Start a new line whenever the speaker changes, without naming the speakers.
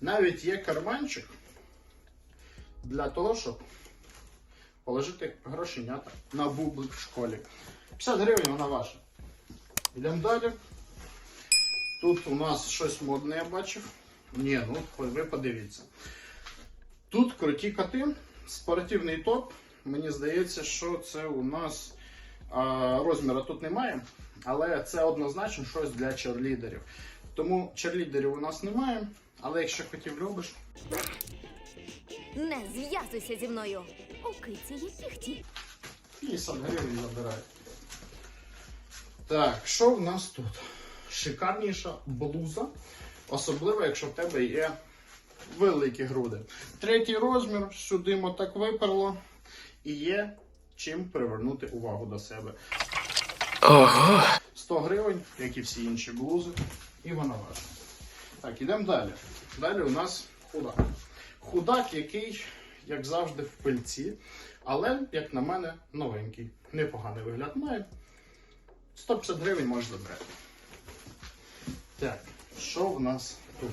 Навіть є карманчик для того, щоб положити грошенята на бублик в школі. 50 гривень вона ваша. Йдемо далі. Тут у нас щось модне, я бачив. Ні, ну ви подивіться. Тут круті коти, спортивний топ. Мені здається, що це у нас а, розміру тут немає, але це однозначно щось для черлідерів. Тому черлідерів у нас немає, але якщо котів любиш,
Не зв'язуйся зі мною. У киці є кіхті.
50 гривень забирай. Так, що в нас тут? Шикарніша блуза, особливо, якщо в тебе є великі груди. Третій розмір, сюди йому так виперло, і є чим привернути увагу до себе.
Ого.
100 гривень, як і всі інші блузи, і вона ваша. Так, ідемо далі. Далі у нас худак. Худак, який, як завжди, в пильці, але, як на мене, новенький. Непоганий вигляд має. 150 гривень можеш забрати. Так, що в нас тут?